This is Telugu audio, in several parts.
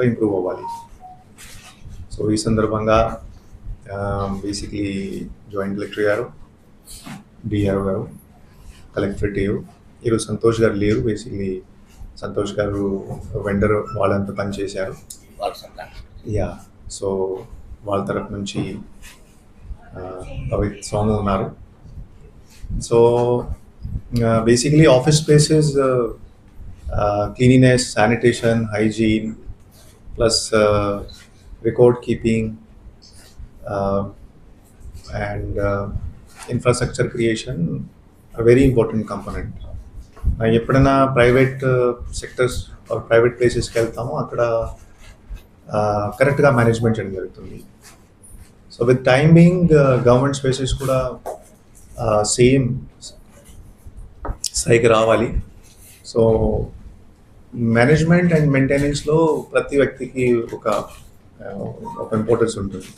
కూడా ఇంప్రూవ్ అవ్వాలి. సో ఈ సందర్భంగా బేసిక్లీ జాయింట్ కలెక్టర్ గారు డిఆర్ఓ గారు కలెక్టరేట్ ఈరోజు సంతోష్ గారు లేరు. బేసిక్లీ సంతోష్ గారు వెండర్ వాళ్ళంతా పని చేశారు. యా సో వాళ్ళ తరపు నుంచి పవిత్ సోము ఉన్నారు. So basically office spaces cleanliness sanitation hygiene plus record keeping and infrastructure creation very important component ఎప్పుడైనా ప్రైవేట్ సెక్టర్స్ ప్రైవేట్ ప్లేసెస్కి వెళ్తామో అక్కడ కరెక్ట్గా మేనేజ్మెంట్ చేయడం జరుగుతుంది. So with time being government spaces కూడా సేమ్ స్థాయికి రావాలి. సో మేనేజ్మెంట్ అండ్ మెయింటెనెన్స్లో ప్రతి వ్యక్తికి ఒక ఒక ఇంపార్టెన్స్ ఉంటుంది.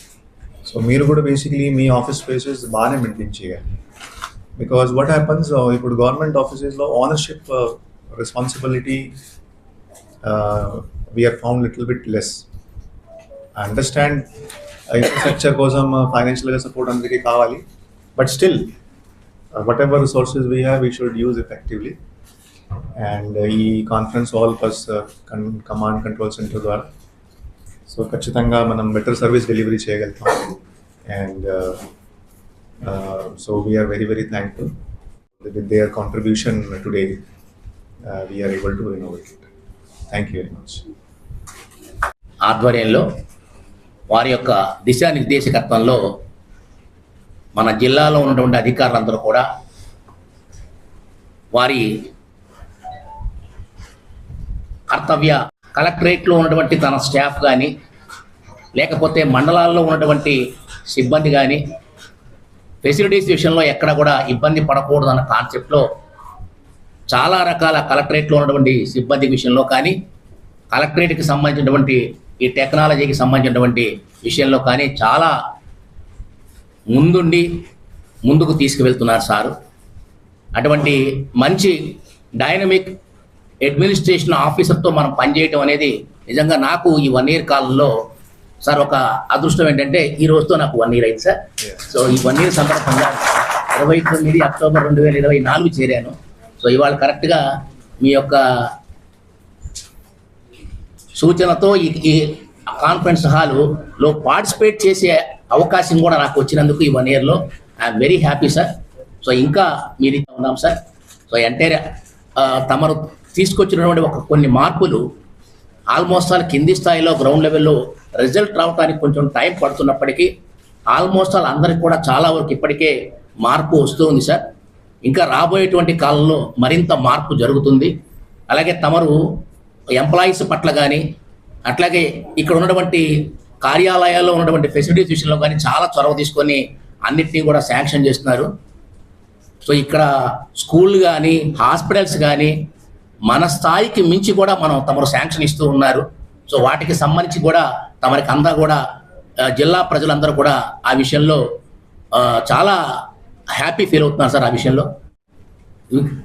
సో మీరు కూడా బేసిక్లీ మీ ఆఫీస్ స్పేసెస్ బాగానే మెయింటైన్ చేయాలి. బికాజ్ వాట్ హ్యాపన్స్ ఇప్పుడు government ఆఫీసెస్లో ownership responsibility we're found little bit less understand infrastructure కోసం uh, ఫైనాన్షియల్గా సపోర్ట్ అందరికీ కావాలి. But still whatever resources we have we should use effectively and ఈ conference hall plus command control center ద్వారా. సో ఖచ్చితంగా మనం బెటర్ సర్వీస్ డెలివరీ చేయగలుగుతాం. And so we're very very thankful with their contribution today we're able to innovate thank you very much ఆధ్వర్యంలో వారి యొక్క దిశానిర్దేశకత్వంలో మన జిల్లాలో ఉన్నటువంటి అధికారులందరూ కూడా వారి కర్తవ్య కలెక్టరేట్లో ఉన్నటువంటి తన స్టాఫ్ కానీ లేకపోతే మండలాల్లో ఉన్నటువంటి సిబ్బంది కానీ ఫెసిలిటీస్ విషయంలో ఎక్కడ కూడా ఇబ్బంది పడకూడదు అన్న కాన్సెప్ట్లో చాలా రకాల కలెక్టరేట్లో ఉన్నటువంటి సిబ్బంది విషయంలో కానీ కలెక్టరేట్కి సంబంధించినటువంటి ఈ టెక్నాలజీకి సంబంధించినటువంటి విషయంలో కానీ చాలా ముందుండి ముందుకు తీసుకువెళ్తున్నారు సారు. అటువంటి మంచి డైనమిక్ అడ్మినిస్ట్రేషన్ ఆఫీసర్తో మనం పనిచేయటం అనేది నిజంగా నాకు ఈ వన్ ఇయర్ కాలంలో సార్ ఒక అదృష్టం ఏంటంటే ఈ రోజుతో నాకు వన్ ఇయర్ అయింది సార్. సో ఈ వన్ ఇయర్ సందర్భంగా ఇరవై తొమ్మిది అక్టోబర్ రెండు వేల ఇరవై నాలుగు చేరాను. సో ఇవాళ కరెక్ట్గా మీ యొక్క సూచనతో ఈ కాన్ఫరెన్స్ హాల్లో పార్టిసిపేట్ చేసే అవకాశం కూడా నాకు వచ్చినందుకు ఈ వన్ ఇయర్లో I'm very happy sir so ఇంకా మీరు ఉన్నాం సార్ సో ఎంటైర్ తమరు తీసుకొచ్చినటువంటి ఒక కొన్ని మార్పులు ఆల్మోస్ట్ ఆల్ కింది స్థాయిలో గ్రౌండ్ లెవెల్లో రిజల్ట్ రావడానికి కొంచెం టైం పడుతున్నప్పటికీ ఆల్మోస్ట్ ఆల్ అందరికి కూడా చాలా వరకు ఇప్పటికే మార్పు వస్తూ ఉంది సార్. ఇంకా రాబోయేటువంటి కాలంలో మరింత మార్పు జరుగుతుంది. అలాగే తమరు ఎంప్లాయీస్ పట్ల కానీ అట్లాగే ఇక్కడ ఉన్నటువంటి కార్యాలయాల్లో ఉన్నటువంటి ఫెసిలిటీస్ విషయంలో కానీ చాలా చొరవ తీసుకొని అన్నిటినీ కూడా శాంక్షన్ చేస్తున్నారు. సో ఇక్కడ స్కూల్ కానీ హాస్పిటల్స్ కానీ మన స్థాయికి మించి కూడా మనం తమరు శాంక్షన్ ఇస్తూ ఉన్నారు. సో వాటికి సంబంధించి కూడా తమరికి అంతా కూడా జిల్లా ప్రజలందరూ కూడా ఆ విషయంలో చాలా హ్యాపీ ఫీల్ అవుతున్నారు సార్ ఆ విషయంలో.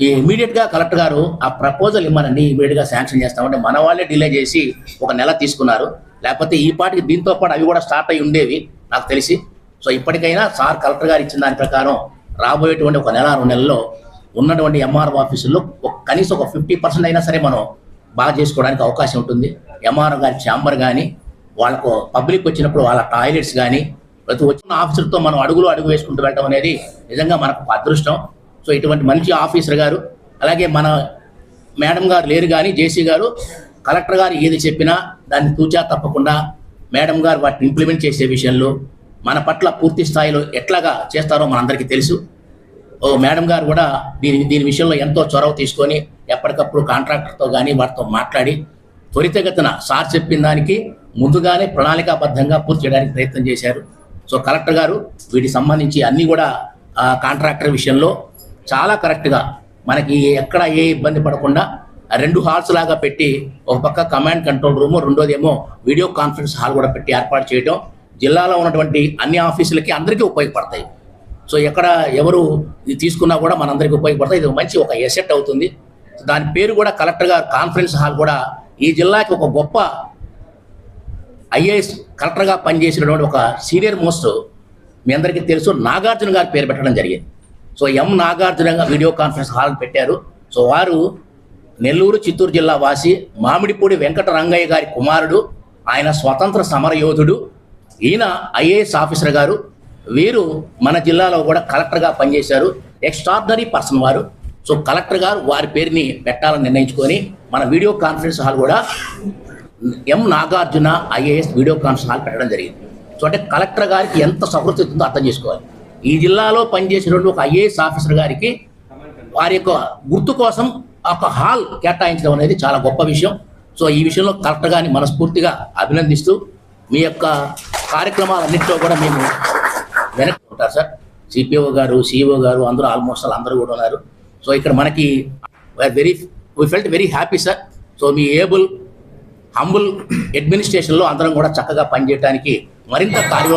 ఇమీడియట్గా కలెక్టర్ గారు ఆ ప్రపోజల్ ఇమ్మనండి ఇమీడియట్గా శాంక్షన్ చేస్తామంటే మన వాళ్ళే డిలే చేసి ఒక నెల తీసుకున్నారు. లేకపోతే ఈ పాటికి దీంతో పాటు అవి కూడా స్టార్ట్ అయి ఉండేవి నాకు తెలిసి. సో ఇప్పటికైనా సార్ కలెక్టర్ గారు ఇచ్చిన దాని ప్రకారం రాబోయేటువంటి ఒక నెల రెండు నెలల్లో ఉన్నటువంటి ఎంఆర్ఓ ఆఫీసుల్లో ఒక కనీసం ఒక ఫిఫ్టీ పర్సెంట్ అయినా సరే మనం బాగా చేసుకోవడానికి అవకాశం ఉంటుంది. ఎంఆర్ఓ గారి ఛాంబర్ కానీ వాళ్ళకు పబ్లిక్ వచ్చినప్పుడు వాళ్ళ టాయిలెట్స్ కానీ ప్రతి వచ్చిన ఆఫీసర్తో మనం అడుగులు అడుగు వేసుకుంటూ వెళ్ళడం అనేది నిజంగా మనకు అదృష్టం. సో ఇటువంటి మంచి ఆఫీసర్ గారు అలాగే మన మేడం గారు లేరు కానీ జేసీ గారు కలెక్టర్ గారు ఏది చెప్పినా దాన్ని తూచా తప్పకుండా మేడం గారు వాటిని ఇంప్లిమెంట్ చేసే విషయంలో మన పట్ల పూర్తి స్థాయిలో ఎట్లాగా చేస్తారో మనందరికీ తెలుసు. మేడం గారు కూడా దీని దీని విషయంలో ఎంతో చొరవ తీసుకొని ఎప్పటికప్పుడు కాంట్రాక్టర్తో కానీ వాటితో మాట్లాడి త్వరితగతిన సార్ చెప్పిన దానికి ముందుగానే ప్రణాళికాబద్ధంగా పూర్తి చేయడానికి ప్రయత్నం చేశారు. సో కలెక్టర్ గారు వీటికి సంబంధించి అన్ని కూడా కాంట్రాక్టర్ విషయంలో చాలా కరెక్ట్గా మనకి ఎక్కడ ఏ ఇబ్బంది పడకుండా రెండు హాల్స్ లాగా పెట్టి ఒక పక్క కమాండ్ కంట్రోల్ రూమ్ రెండోదేమో వీడియో కాన్ఫరెన్స్ హాల్ కూడా పెట్టి ఏర్పాటు చేయడం జిల్లాలో ఉన్నటువంటి అన్ని ఆఫీసులకి అందరికీ ఉపయోగపడతాయి. సో ఎక్కడ ఎవరు ఇది తీసుకున్నా కూడా మనందరికీ ఉపయోగపడతాయి. ఇది మంచి ఒక ఎసెట్ అవుతుంది. దాని పేరు కూడా కలెక్టర్ గారు కాన్ఫరెన్స్ హాల్ కూడా ఈ జిల్లాకి ఒక గొప్ప ఐఏఎస్ కలెక్టర్గా పనిచేసినటువంటి ఒక సీనియర్ మోస్ట్ మీ అందరికీ తెలుసు. నాగార్జున గారి పేరు పెట్టడం జరిగింది. So M Nagarjuna video conference hall పెట్టారు. సో వారు నెల్లూరు చిత్తూరు జిల్లా వాసి మామిడిపూడి వెంకట రంగయ్య గారి కుమారుడు. ఆయన స్వతంత్ర సమరయోధుడు. ఈయన ఐఏఎస్ ఆఫీసర్ గారు. వీరు మన జిల్లాలో కూడా కలెక్టర్గా పనిచేశారు. ఎక్స్ట్రాడినరీ పర్సన్ వారు. సో కలెక్టర్ గారు వారి పేరుని పెట్టాలని నిర్ణయించుకొని మన వీడియో కాన్ఫరెన్స్ హాల్ కూడా M Nagarjuna IAS video conference hall పెట్టడం జరిగింది. సో అంటే కలెక్టర్ గారికి ఎంత సహృతి ఉందో అర్థం చేసుకోవాలి. ఈ జిల్లాలో పనిచేసినటువంటి ఒక ఐఏఎస్ ఆఫీసర్ గారికి వారి యొక్క గుర్తు కోసం ఒక హాల్ కేటాయించడం అనేది చాలా గొప్ప విషయం. సో ఈ విషయంలో కలెక్టర్ గారిని మనస్ఫూర్తిగా అభినందిస్తూ మీ యొక్క కార్యక్రమాలన్నింటిలో కూడా మేము వెనక్కి ఉంటారు సార్. సిపిఓ గారు సిఇఓ గారు అందరూ ఆల్మోస్ట్ అందరూ కూడా ఉన్నారు. సో ఇక్కడ మనకి very we felt very happy sir so me able humble అడ్మినిస్ట్రేషన్లో అందరం కూడా చక్కగా పనిచేయడానికి మరింత కార్య